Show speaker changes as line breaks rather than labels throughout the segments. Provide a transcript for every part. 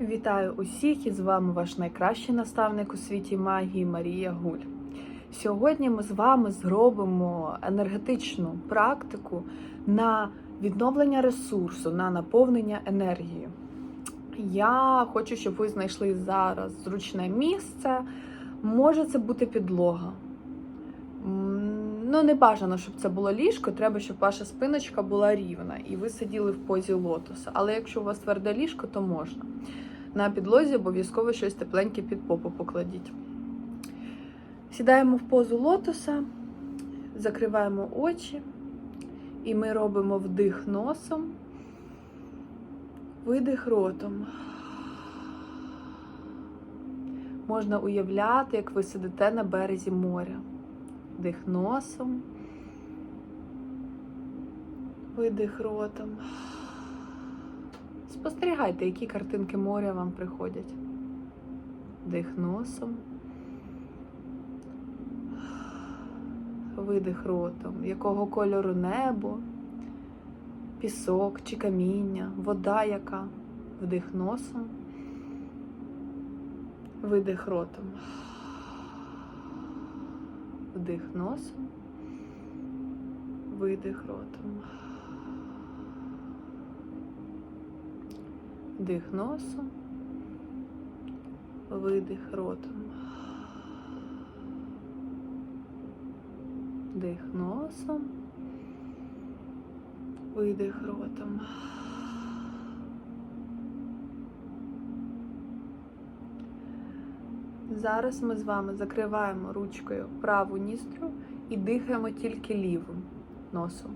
Вітаю усіх і з вами ваш найкращий наставник у світі магії Марія Гуль. Сьогодні ми з вами зробимо енергетичну практику на відновлення ресурсу, на наповнення енергії. Я хочу, щоб ви знайшли зараз зручне місце. Може це бути підлога. Ну, не бажано, щоб це було ліжко, треба, щоб ваша спиночка була рівна і ви сиділи в позі лотоса. Але якщо у вас тверде ліжко, то можна. На підлозі обов'язково щось тепленьке під попу покладіть. Сідаємо в позу лотоса, закриваємо очі, і ми робимо вдих носом, видих ротом. Можна уявляти, як ви сидите на березі моря. Вдих носом, видих ротом. Спостерігайте, які картинки моря вам приходять. Вдих носом. Видих ротом. Якого кольору небо, пісок чи каміння, вода яка. Вдих носом. Видих ротом. Вдих носом. Видих ротом. Дих носом, видих ротом. Дих носом, видих ротом. Зараз ми з вами закриваємо ручкою праву ністру і дихаємо тільки лівим носом.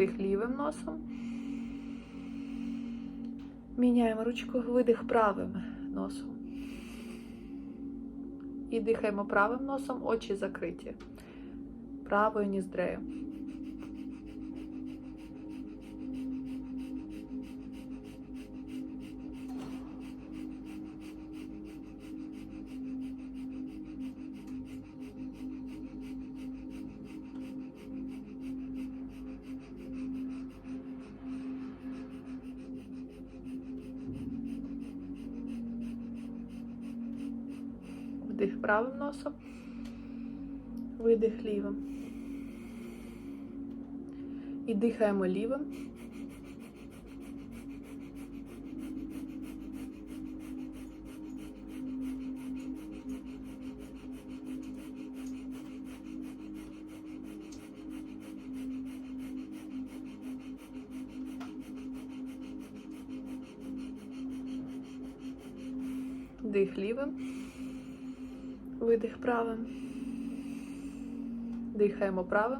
Вдих лівим носом. Міняємо ручку, видих правим носом. І дихаємо правим носом, очі закриті. Правою ніздрею. Вдих правим носом, видих лівим. І дихаємо лівим. Дих лівим. Видих правим. Дихаємо правим.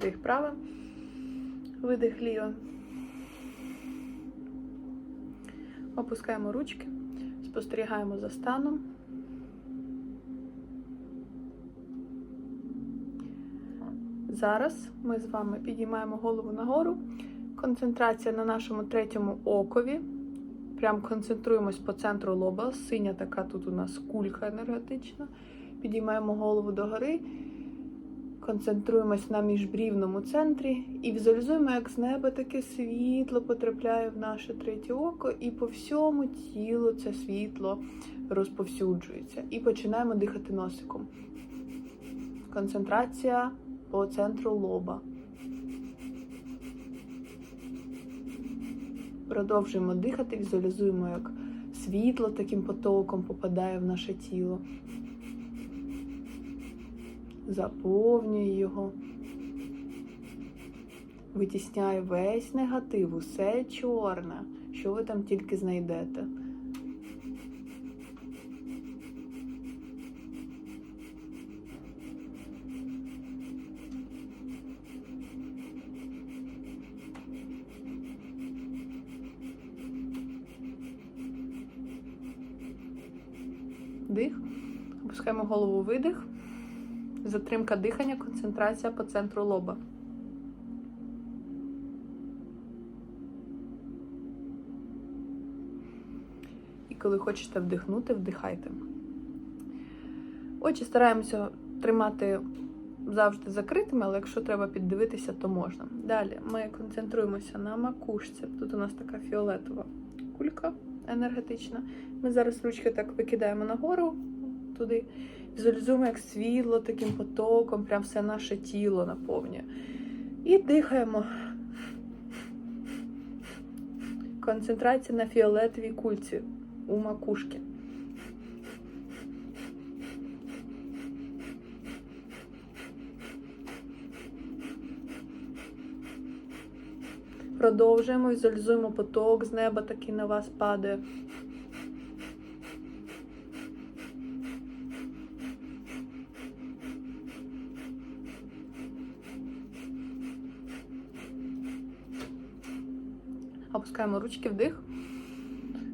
Дих правим. Видих лівим. Опускаємо ручки, спостерігаємо за станом. Зараз ми з вами підіймаємо голову нагору. Концентрація на нашому третьому окові. Прям концентруємось по центру лоба. Синя така тут у нас кулька енергетична. Підіймаємо голову догори. Концентруємось на міжбрівному центрі і візуалізуємо, як з неба таке світло потрапляє в наше третє око, і по всьому тілу це світло розповсюджується. І починаємо дихати носиком. Концентрація по центру лоба. Продовжуємо дихати, візуалізуємо, як світло таким потоком попадає в наше тіло заповнює його, витісняє весь негатив, усе чорне, що ви там тільки знайдете. Дих, опускаємо голову видих. Затримка дихання, концентрація по центру лоба. І коли хочете вдихнути, вдихайте. Очі стараємося тримати завжди закритими, але якщо треба піддивитися, то можна. Далі ми концентруємося на макушці. Тут у нас така фіолетова кулька енергетична. Ми зараз ручки так викидаємо нагору туди. Візуалізуємо, як світло таким потоком, прям все наше тіло наповнює. І дихаємо. Концентрація на фіолетовій кульці у макушки. Продовжуємо, візуалізуємо поток з неба, такий на вас падає. Опускаємо ручки вдих,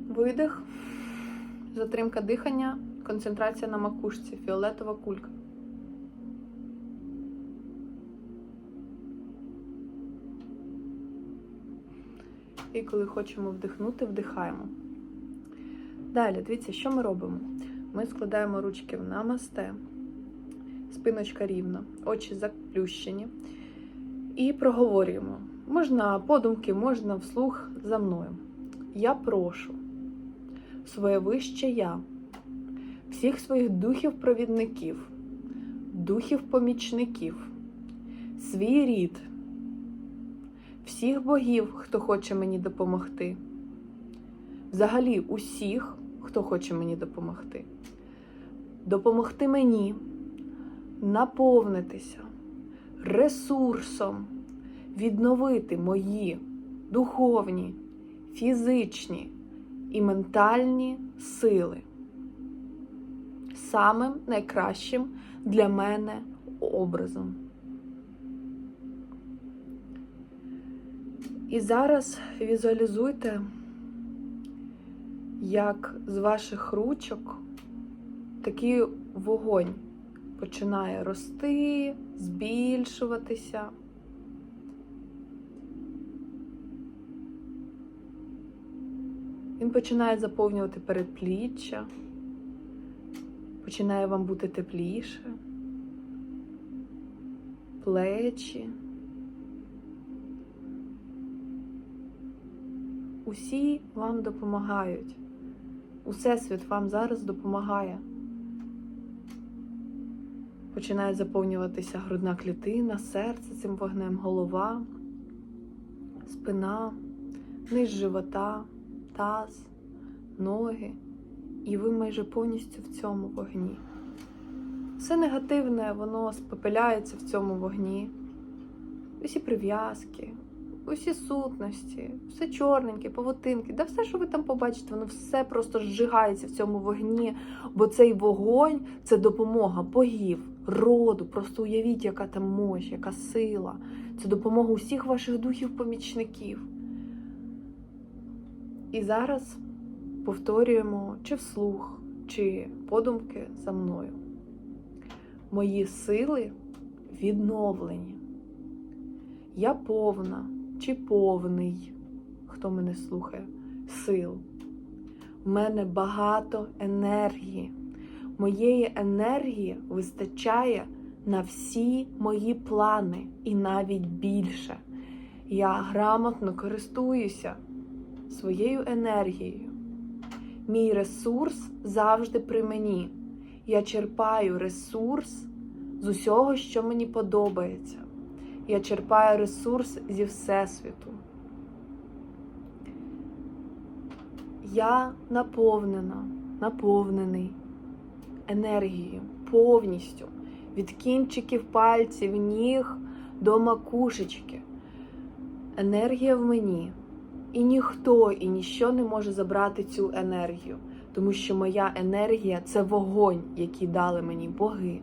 видих, затримка дихання, концентрація на макушці, фіолетова кулька. І коли хочемо вдихнути, вдихаємо. Далі, дивіться, що ми робимо? Ми складаємо ручки в намасте, спиночка рівна, очі заплющені. І проговорюємо. Можна подумки, можна вслух за мною. Я прошу. Своє вище я, всіх своїх духів-провідників, духів-помічників, свій рід, всіх богів, хто хоче мені допомогти, взагалі усіх, хто хоче мені допомогти, допомогти мені. Наповнитися ресурсом, відновити мої духовні, фізичні і ментальні сили самим найкращим для мене образом. І зараз візуалізуйте, як з ваших ручок такий вогонь починає рости, збільшуватися. Він починає заповнювати передпліччя, починає вам бути тепліше, плечі. Усі вам допомагають. Усесвіт вам зараз допомагає. Починає заповнюватися грудна клітина, серце цим вогнем, голова, спина, низ живота, таз, ноги. І ви майже повністю в цьому вогні. Все негативне, воно спопиляється в цьому вогні. Усі прив'язки, усі сутності, все чорненьке, павутинки, да все, що ви там побачите, воно все просто зжигається в цьому вогні, бо цей вогонь це допомога богів, роду. Просто уявіть, яка там мощь, яка сила. Це допомога усіх ваших духів-помічників. І зараз повторюємо чи вслух, чи подумки за мною. Мої сили відновлені. Я повна чи повний, хто мене слухає, сил. У мене багато енергії. Моєї енергії вистачає на всі мої плани і навіть більше. Я грамотно користуюся своєю енергією. Мій ресурс завжди при мені. Я черпаю ресурс з усього, що мені подобається. Я черпаю ресурс зі Всесвіту. Я наповнена, наповнений енергією повністю від кінчиків пальців, ніг до макушечки. Енергія в мені. І ніхто і ніщо не може забрати цю енергію, тому що моя енергія це вогонь, який дали мені боги,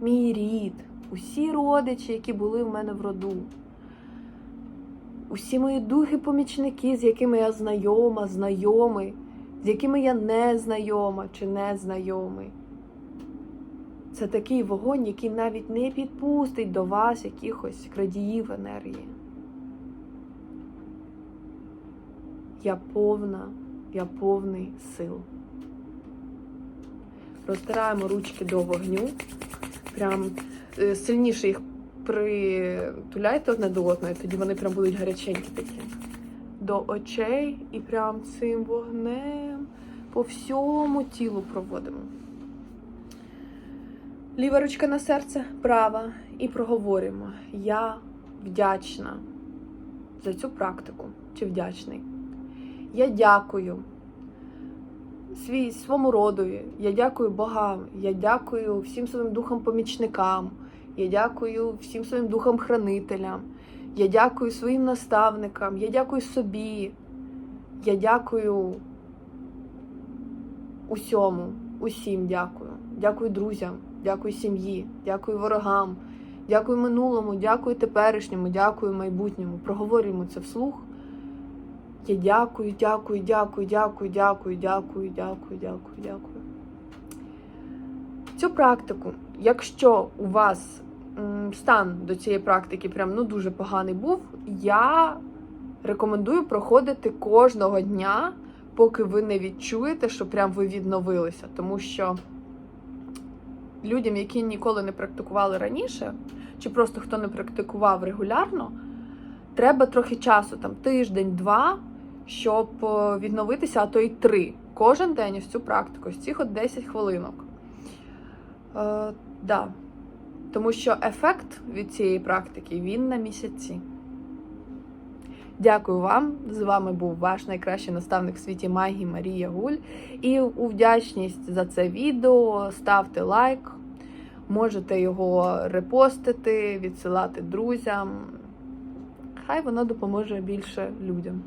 мій рід, усі родичі, які були в мене в роду, усі мої духи-помічники, з якими я знайома, знайомий, з якими я не знайома чи не знайомий. Це такий вогонь, який навіть не підпустить до вас якихось крадіїв енергії. Я повна, я повний сил. Розтираємо ручки до вогню. Прям е, сильніше їх притуляйте одне до одної, тоді вони прям будуть гаряченькі такі. До очей і прям цим вогнем по всьому тілу проводимо. Ліва ручка на серце, права. І проговорюємо. Я вдячна за цю практику. Чи вдячний? Я дякую. Свій, своєму родові, я дякую богам, я дякую всім своїм духам-помічникам, я дякую всім своїм духам-хранителям, я дякую своїм наставникам, я дякую собі, я дякую усьому, усім дякую. Дякую друзям, дякую сім'ї, дякую ворогам, дякую минулому, дякую теперішньому, дякую майбутньому. Проговорюємо це вслух. Я дякую, дякую, дякую, дякую, дякую, дякую, дякую, дякую, дякую. Цю практику, якщо у вас стан до цієї практики прям ну дуже поганий був, я рекомендую проходити кожного дня, поки ви не відчуєте, що прям ви відновилися. Тому що людям, які ніколи не практикували раніше, чи просто хто не практикував регулярно, треба трохи часу, там тиждень-два, щоб е, відновитися, а то й три. Кожен день ось цю практику, з цих от 10 хвилинок. Е, да. Тому що ефект від цієї практики він на місяці. Дякую вам. З вами був ваш найкращий наставник в світі магії Марія Гуль. І у вдячність за це відео ставте лайк, можете його репостити, відсилати друзям. Хай воно допоможе більше людям.